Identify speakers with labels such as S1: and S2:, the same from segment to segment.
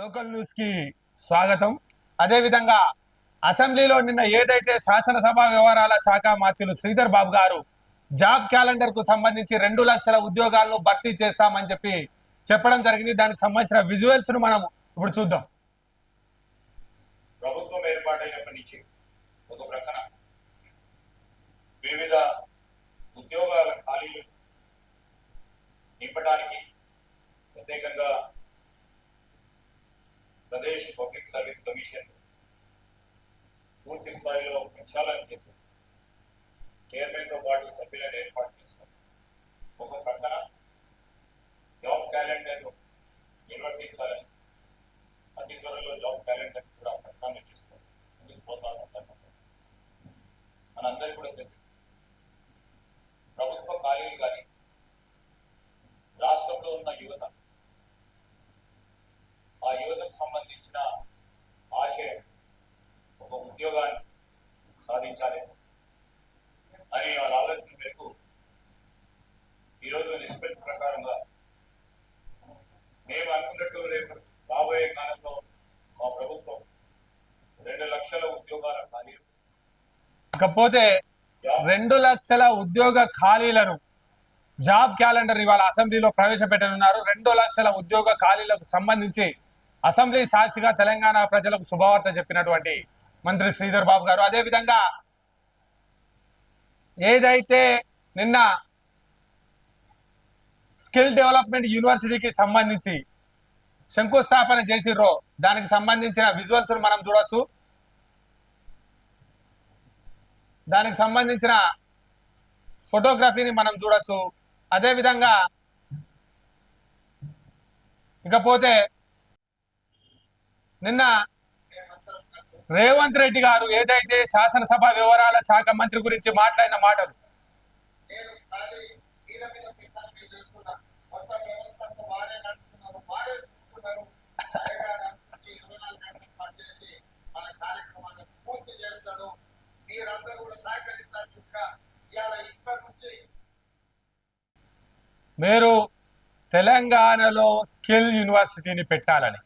S1: Local న్యూస్కి స్వాగతం. అదేవిధంగా అసెంబ్లీలో నిన్న ఏదైతే శాసనసభ వ్యవహారాల శాఖ మంత్రులు శ్రీధర్ బాబు గారు జాబ్ క్యాలెండర్కు సంబంధించి రెండు లక్షల ఉద్యోగాలను భర్తీ చేస్తామని చెప్పి చెప్పడం జరిగింది. దానికి సంబంధించిన విజువల్స్ను మనం ఇప్పుడు చూద్దాం.
S2: ప్రభుత్వం ఏర్పాటైనప్పటి నుంచి ఒక ప్రక్కన వివిధ ప్రదేశ్ పబ్లిక్ సర్వీస్ కమిషన్ పూర్తి స్థాయిలో ప్రక్షాళన చేసి చైర్మన్ తో పాటు సభ్యులను ఏర్పాటు చేసుకుంది ఒక ప్రక్కన
S1: ఇకపోతే రెండు లక్షల ఉద్యోగ ఖాళీలను జాబ్ క్యాలెండర్ ఇవాళ అసెంబ్లీలో ప్రవేశపెట్టనున్నారు. రెండు లక్షల ఉద్యోగ ఖాళీలకు సంబంధించి అసెంబ్లీ సాక్షిగా తెలంగాణ ప్రజలకు శుభవార్త చెప్పినటువంటి మంత్రి శ్రీధర్ బాబు గారు. అదేవిధంగా ఏదైతే నిన్న స్కిల్ డెవలప్మెంట్ యూనివర్సిటీకి సంబంధించి శంకుస్థాపన చేసిర్రో దానికి సంబంధించిన విజువల్స్ మనం చూడొచ్చు. దానికి సంబంధించిన ఫోటోగ్రఫీని మనం చూడొచ్చు. అదే విధంగా ఇకపోతే నిన్న రేవంత్ రెడ్డి గారు ఏదైతే శాసనసభ వివరాల శాఖ మంత్రి గురించి మాట్లాడిన మాటలు
S3: నేను ఖాళీ మీద మీద పెట్టాలని మీరు చేస్తున్నా మొత్తం వ్యవస్థ అంతా వారే నడుస్తున్నారు వారే చూస్తున్నారు అయ్యగారికి ఇరవై నాలుగు గంటలు పనిచేసి మన కార్యక్రమాన్ని పూర్తి చేస్తాడు మీరందరూ కూడా సహకరించాలి చుక్క ఇవాళ ఇక్కడి నుంచి
S1: మీరు తెలంగాణలో స్కిల్ యూనివర్సిటీని పెట్టాలని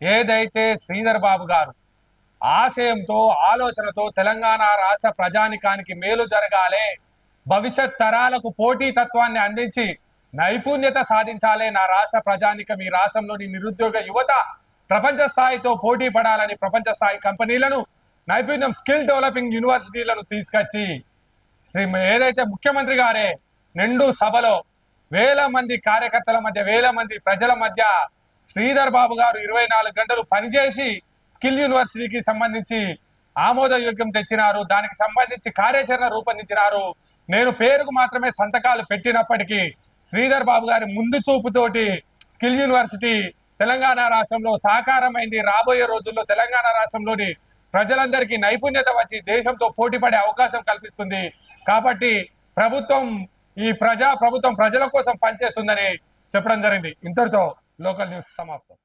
S1: ఏదైతే శ్రీధర్ బాబు గారు ఆశయంతో ఆలోచనతో తెలంగాణ రాష్ట్ర ప్రజానికానికి మేలు జరగాలి భవిష్యత్ తరాలకు పోటీ తత్వాన్ని అందించి నైపుణ్యత సాధించాలి నా రాష్ట్ర ప్రజానికం ఈ రాష్ట్రంలోని నిరుద్యోగ యువత ప్రపంచ స్థాయితో పోటీ పడాలని ప్రపంచ స్థాయి కంపెనీలను నైపుణ్యం స్కిల్ డెవలపింగ్ యూనివర్సిటీలను తీసుకొచ్చి శ్రీ ఏదైతే ముఖ్యమంత్రి గారే నిండు సభలో వేల మంది కార్యకర్తల మధ్య వేల మంది ప్రజల మధ్య శ్రీధర్ బాబు గారు ఇరవై నాలుగు గంటలు పనిచేసి స్కిల్ యూనివర్సిటీకి సంబంధించి ఆమోదయోగ్యం తెచ్చినారు. దానికి సంబంధించి కార్యాచరణ రూపొందించినారు. నేను పేరుకు మాత్రమే సంతకాలు పెట్టినప్పటికీ శ్రీధర్ బాబు గారి ముందు చూపుతోటి స్కిల్ యూనివర్సిటీ తెలంగాణ రాష్ట్రంలో సాకారమైంది. రాబోయే రోజుల్లో తెలంగాణ రాష్ట్రంలోని ప్రజలందరికీ నైపుణ్యత వచ్చి దేశంతో పోటీ అవకాశం కల్పిస్తుంది. కాబట్టి ప్రభుత్వం ఈ ప్రజా ప్రభుత్వం ప్రజల కోసం పనిచేస్తుందని చెప్పడం జరిగింది. ఇంతటితో లోకల్ న్యూస్ సమాప్తం.